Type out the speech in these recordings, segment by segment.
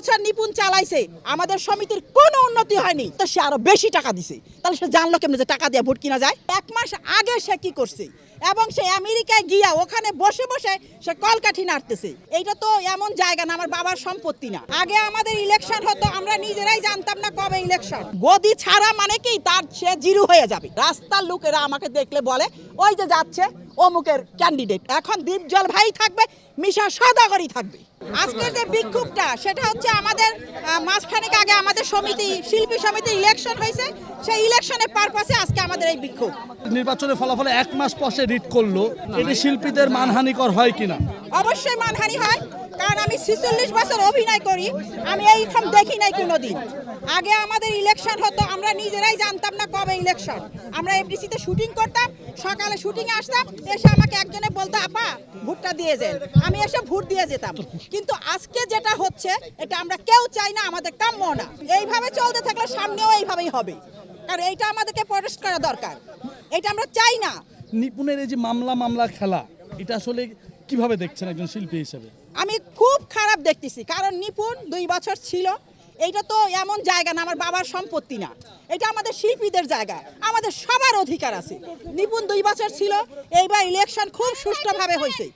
বছর নিপুণ চালাইছে, আমাদের সমিতির কোনো উন্নতি হয়নি। তো সে আরও বেশি টাকা দিছে। তাহলে সে জানলো কেমন যে টাকা দিয়ে ভোট কিনা যায়? এক মাস আগে সে কি করছে? এবং সে আমেরিকায় গিয়া ওখানে বসে বসে সে কলকাঠি নাড়তেছে। এইটা তো এমন জায়গা না, আমার বাবার সম্পত্তি না। আগে আমাদের ইলেকশন হতো, আমরা নিজেরাই জানতাম না কবে ইলেকশন গদি ছাড়া মানে কি? তার সে জিরু হয়ে যাবে। রাস্তার লোকেরা আমাকে দেখলে বলে, ওই যে যাচ্ছে অমুকের ক্যান্ডিডেট এখন দীপজল ভাই থাকবে মিশা সদাগরই থাকবে। আজকের যে বিক্ষোভটা সেটা হচ্ছে আমাদের আহ, মাসখানেক আগে আমাদের সমিতি শিল্পী সমিতি ইলেকশন হয়েছে। সেই ইলেকশনের পারপাসে আজকে আমাদের এই বিক্ষোভ। নির্বাচনের ফলাফলে এক মাস পরে রিট করল এটি শিল্পীদের মানহানিকর হয় কিনা? অবশ্যই মানহানি হয় কারণ আমি ছিচল্লিশ বছর অভিনয় করি আমি এইরকম দেখি নাই কোনোদিন। আগে আমাদের ইলেকশন হতো আমরা নিজেরাই জানতাম না কবে ইলেকশন আমরা এফডিসিতে শুটিং করতাম সকালে শুটিংয়ে আসতাম এসে আমাকে একজনে বলতো আপা ভোটটা দিয়ে যান। আমি এসে ভোট দিয়ে যেতাম। কিন্তু আজকে যেটা হচ্ছে এটা আমরা কেউ চাই না আমাদের কাম্য না। এইভাবে চলতে থাকলে সামনেও এইভাবেই হবে। কারণ এইটা আমাদেরকে প্রটেস্ট করা দরকার। এটা আমরা চাই না। নিপুণের এই যে মামলা মামলা খেলা এটা আসলে কীভাবে দেখছেন একজন শিল্পী হিসেবে? আমি খুব খারাপ দেখতেছি। কারণ নিপুণ দুই বছর ছিল এইটা তো এমন জায়গা না, আমার বাবার সম্পত্তি না। এটা আমাদের শিল্পীদের জায়গা, আমাদের সবার অধিকার আছে। নিপুণ দুই বছর ছিল, এইবার ইলেকশন খুব সুষ্ঠুভাবে হয়েছে।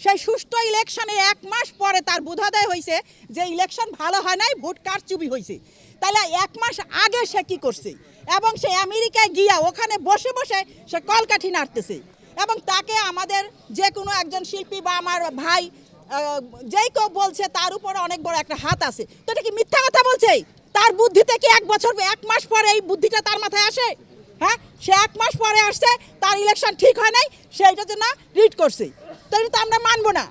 সেই সুষ্ঠু ইলেকশনে এক মাস পরে তার বোধোদয় হয়েছে যে ইলেকশন ভালো হয় নাই, ভোট কারচুপি হয়েছে। তাহলে এক মাস আগে সে কী করছে? এবং সে আমেরিকায় গিয়া ওখানে বসে বসে সে কলকাঠি নাড়তেছে। এবং তাকে আমাদের যে কোনো একজন শিল্পী বা আমার ভাই যেই কেউ বলছে তার উপরে অনেক বড় একটা হাত আছে। তো এটা কি মিথ্যা কথা বলছে? তার বুদ্ধিতে কি এক বছর এক মাস পরে এই বুদ্ধিটা তার মাথায় আসে? হ্যাঁ? সে এক মাস পরে আসছে, তার ইলেকশন ঠিক হয় নাই সে এটার জন্য রিট করছে। তো এটা তো আমরা মানবো না।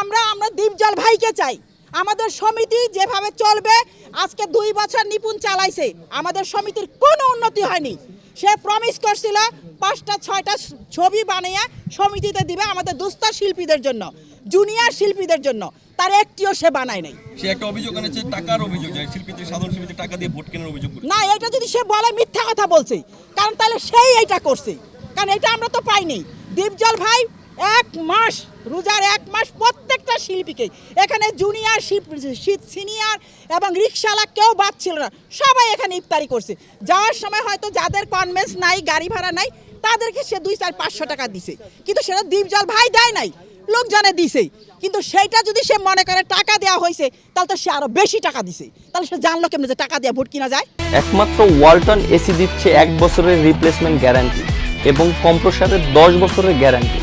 আমরা আমরা দীপজল ভাইকে চাই। আমাদের সমিতি যেভাবে চলবে, আজকে দুই বছর নিপুণ চালাইছে। আমাদের সমিতির কোনো উন্নতি হয়নি। সে প্রমিস করছিল পাঁচটা ছয়টা ছবি বানিয়ে সমিতিতে দিবে আমাদের দুস্থ শিল্পীদের জন্য জুনিয়র শিল্পীদের জন্য। তার একটিও সে বানায় নাই। সে একটা অভিযোগ এনেছে টাকার অভিযোগ যায় শিল্পীদের সাধারণ শিল্পীদের টাকা দিয়ে ভোট কেনার অভিযোগ না এটা যদি সে বলে মিথ্যা কথা বলছে। কারণ তাহলে সেই এটা করছে। কারণ এটা আমরা তো পাইনি। দীপজল ভাই এক মাস, রোজার এক মাস প্রত্যেকটা শিল্পীকে। এখানে জুনিয়র সিনিয়র এবং রিক্সাওয়ালা কেউ বাদ ছিল না। সবাই এখানে ইফতারি করছে। যাওয়ার সময় হয়তো যাদের কনভেন্স নাই, গাড়ি ভাড়া নাই, তাদেরকে সে দুই, চার, পাঁচশো টাকা দিছে। কিন্তু সেটা দ্বীপ দীপজল ভাই দেয় নাই, লোকজনে দিছে। কিন্তু সেইটা যদি সে মনে করে টাকা দেওয়া হয়েছে, তাহলে তো সে আরও বেশি টাকা দিছে। তাহলে সে জানলো কেমন যে টাকা দিয়ে ভোট কিনা যায়? একমাত্র ওয়ালটন এসি দিচ্ছে এক বছরের রিপ্লেসমেন্ট গ্যারান্টি এবং কম্প্রসারের দশ বছরের গ্যারান্টি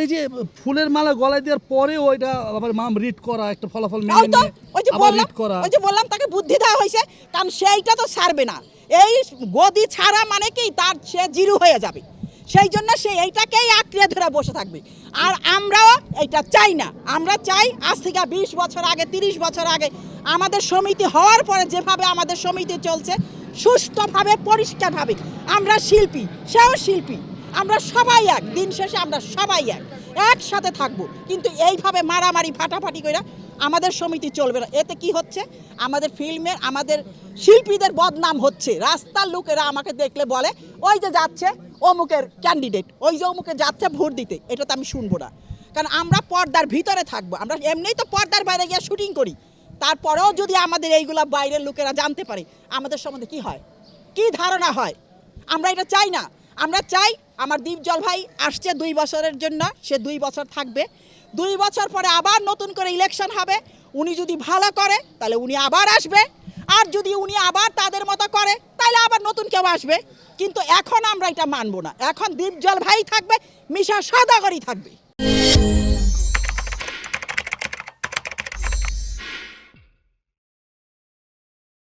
এই যে ফুলের মালা গলায় দেওয়ার পরে ওইটা আবার মাম রিট করা একটা ফলাফল মেনে নিয়ে ওই যে বললাম ওই যে বললাম তাকে বুদ্ধি দেওয়া হয়েছে কারণ সেইটা তো ছাড়বে না। এই গদি ছাড়া মানে কি? তার সে জিরো হয়ে যাবে। সেই জন্য সে এইটাকেই আঁকড়ে ধরে বসে থাকবে। আর আমরাও এটা চাই না। আমরা চাই আজ থেকে বিশ বছর আগে তিরিশ বছর আগে আমাদের সমিতি হওয়ার পরে যেভাবে আমাদের সমিতি চলছে সুষ্ঠুভাবে পরিষ্কারভাবে। আমরা শিল্পী সেও শিল্পী। আমরা সবাই এক, দিন শেষে আমরা সবাই এক, একসাথে থাকব। কিন্তু এইভাবে মারামারি, ফাটাফাটি করে আমাদের সমিতি চলবে না। এতে কি হচ্ছে? আমাদের ফিল্মের, আমাদের শিল্পীদের বদনাম হচ্ছে। রাস্তার লোকেরা আমাকে দেখলে বলে, ওই যে যাচ্ছে অমুকের ক্যান্ডিডেট ওই যে অমুকে যাচ্ছে ভোট দিতে। এটা তো আমি শুনব না। কারণ আমরা পর্দার ভিতরে থাকব। আমরা এমনিই তো পর্দার বাইরে গিয়ে শুটিং করি। তারপরেও যদি আমাদের এইগুলা বাইরের লোকেরা জানতে পারে, আমাদের সম্বন্ধে কি হয়? কি ধারণা হয়? আমরা এটা চাই না। আমরা চাই আমার দীপজল ভাই আসছে দুই বছরের জন্য, সে দুই বছর থাকবে। দুই বছর পরে আবার নতুন করে ইলেকশন হবে। উনি যদি ভালো করে, তাহলে উনি আবার আসবে। আর যদি উনি আবার তাদের মতো করে, তাহলে আবার নতুন কেউ আসবে। কিন্তু এখন আমরা এটা মানব না। এখন দীপজল ভাই থাকবে মিশা সদাগরই থাকবে।